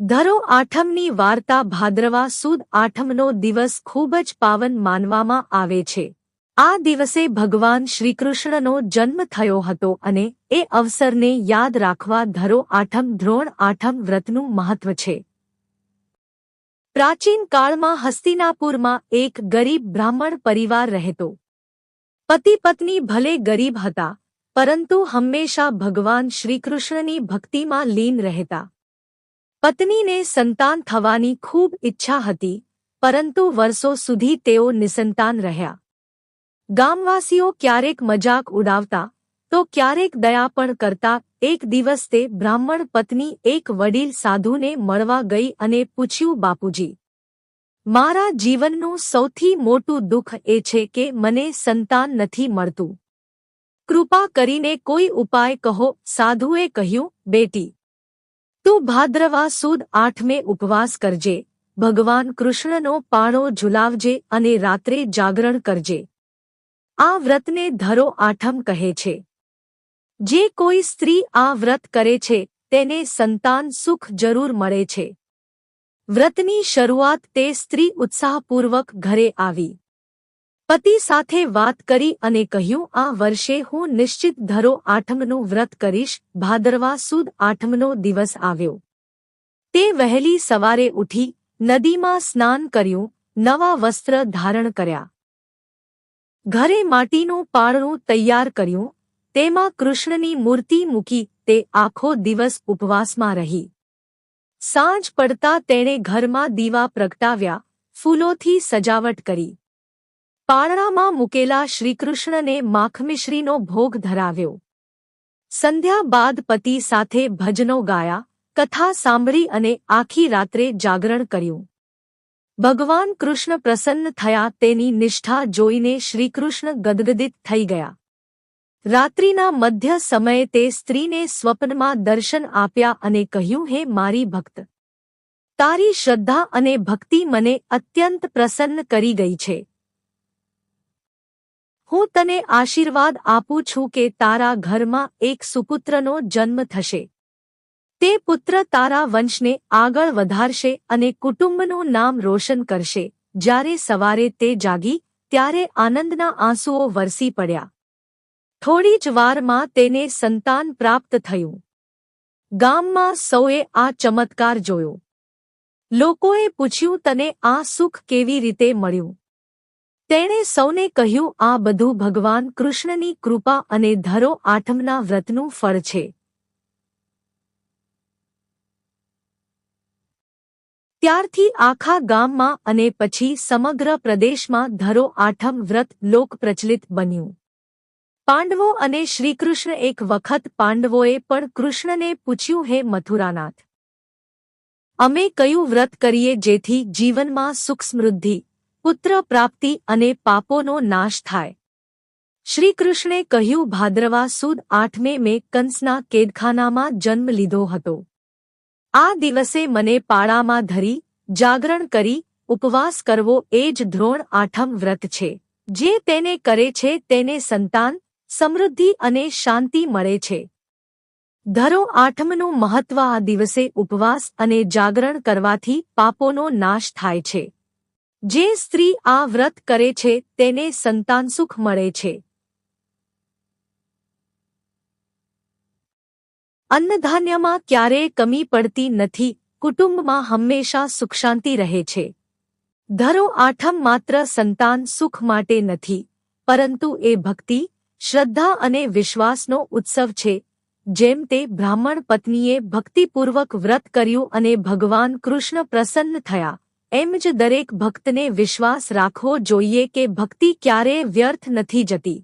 ધરો આઠમની વાર્તા ભાદ્રવા સુદ આઠમનો દિવસ ખૂબ જ પાવન માનવામાં આવે છે. આ દિવસે ભગવાન શ્રીકૃષ્ણનો જન્મ થયો હતો અને એ અવસરને યાદ રાખવા ધરો આઠમ ધ્રોણ આઠમ વ્રતનું મહત્વ છે. પ્રાચીન કાળમાં હસ્તિનાપુરમાં એક ગરીબ બ્રાહ્મણ પરિવાર રહેતો. પતિ પત્ની ભલે ગરીબ હતા, પરંતુ હંમેશા ભગવાન શ્રીકૃષ્ણની ભક્તિમાં લીન રહેતા. પત્નીને સંતાન થવાની ખૂબ ઈચ્છા હતી, પરંતુ વર્ષો સુધી તેઓ નિસંતાન રહ્યા. ગામવાસીઓ ક્યારેક મજાક ઉડાવતા, તો ક્યારેક દયા પણ કરતા, એક દિવસ તે બ્રાહ્મણ પત્ની એક વડીલ સાધુને મળવા ગઈ અને પૂછ્યું, બાપુજી, મારા જીવનનું સૌથી મોટું દુઃખ એ છે કે મને સંતાન નથી મળતું. કૃપા કરીને કોઈ ઉપાય કહો. સાધુએ કહ્યું, બેટી તું ભાદ્રવા સુદ આઠમે ઉપવાસ કરજે, ભગવાન કૃષ્ણનો પાણો ઝુલાવજે અને રાત્રે જાગરણ કરજે. આ વ્રતને ધરો આઠમ કહે છે. જે કોઈ સ્ત્રી આ વ્રત કરે છે, તેને સંતાન સુખ જરૂર મળે છે. વ્રતની શરૂઆત તે સ્ત્રી ઉત્સાહપૂર્વક ઘરે આવી. પતિ સાથે વાત કરી અને કહ્યું, આ વર્ષે હું નિશ્ચિત ધરો આઠમનું વ્રત કરીશ, ભાદરવા સુદ આઠમનો દિવસ આવ્યો. તે વહેલી સવારે ઉઠી, નદીમાં સ્નાન કર્યું, નવા વસ્ત્ર ધારણ કર્યા. ઘરે માટીનું પાળણું તૈયાર કર્યું, તેમાં કૃષ્ણની મૂર્તિ મૂકી તે આખો દિવસ ઉપવાસમાં રહી. સાંજ પડતા તેણે ઘરમાં દીવા પ્રગટાવ્યા, ફૂલોથી સજાવટ કરી. પારણામાં મૂકેલા શ્રીકૃષ્ણને માખમિશ્રીનો ભોગ ધરાવ્યો. સંધ્યા બાદ પતિ સાથે ભજનો ગાયા, કથા સાંભળી અને આખી રાત્રે જાગરણ કર્યું. ભગવાન કૃષ્ણ પ્રસન્ન થયા, તેની નિષ્ઠા જોઈને શ્રીકૃષ્ણ ગદગદિત થઈ ગયા. રાત્રિના મધ્ય સમયે તે સ્ત્રીને સ્વપ્નમાં દર્શન આપ્યા અને કહ્યું, હે મારી ભક્ત, તારી શ્રદ્ધા અને ભક્તિ મને અત્યંત પ્રસન્ન કરી ગઈ છે. હું તને આશીર્વાદ આપું છું કે તારા ઘરમાં એક સુપુત્રનો જન્મ થશે. તે પુત્ર તારા વંશને આગળ વધારશે અને કુટુંબનું નામ રોશન કરશે. જ્યારે સવારે તે જાગી, ત્યારે આનંદના આંસુઓ વરસી પડ્યા. થોડી જ વારમાં તેને સંતાન પ્રાપ્ત થયું. ગામમાં સૌએ આ ચમત્કાર જોયો. લોકોએ પૂછ્યું, તને આ સુખ કેવી રીતે મળ્યું? તેણે સૌને કહ્યું, આ બધું ભગવાન કૃષ્ણની કૃપા અને ધરો આઠમના વ્રતનું ફળ છે. ત્યારથી આખા ગામમાં અને પછી સમગ્ર પ્રદેશમાં ધરો આઠમ વ્રત લોકપ્રચલિત બન્યું. પાંડવો અને શ્રીકૃષ્ણ એક વખત પાંડવોએ પણ કૃષ્ણને પૂછ્યું, હે મથુરાનાથ, અમે કયું વ્રત કરીએ જેથી જીવનમાં સુખ સમૃદ્ધિ પુત્ર પ્રાપ્તિ અને પાપોનો નાશ થાય. શ્રીકૃષ્ણે કહ્યું, ભાદ્રવા સુદ આઠમે મેં કંસના કેદખાનામાં જન્મ લીધો હતો. આ દિવસે મને પાળામાં ધરી, જાગરણ કરી, ઉપવાસ કરવો એ જ ધ્રોણ આઠમ વ્રત છે. જે તેને કરે છે તેને સંતાન, સમૃદ્ધિ અને શાંતિ મળે છે. ધરો આઠમનું મહત્વ આ દિવસે ઉપવાસ અને જાગરણ કરવાથી પાપોનો નાશ થાય છે. જે સ્ત્રી આ વ્રત કરે છે, તેને સંતાન સુખ મળે છે. અન્નધાન્યમાં ક્યારેય કમી પડતી નથી, કુટુંબમાં હંમેશા સુખશાંતિ રહે છે. ધરો આઠમ માત્ર સંતાન સુખ માટે નથી, પરંતુ એ ભક્તિ, શ્રદ્ધા અને વિશ્વાસનો ઉત્સવ છે, જેમ તે બ્રાહ્મણ પત્નીએ ભક્તિપૂર્વક વ્રત કર્યું અને ભગવાન કૃષ્ણ પ્રસન્ન થયા. એમ જ દરેક ભક્તને વિશ્વાસ રાખવો જોઈએ કે ભક્તિ ક્યારેય વ્યર્થ નથી જતી.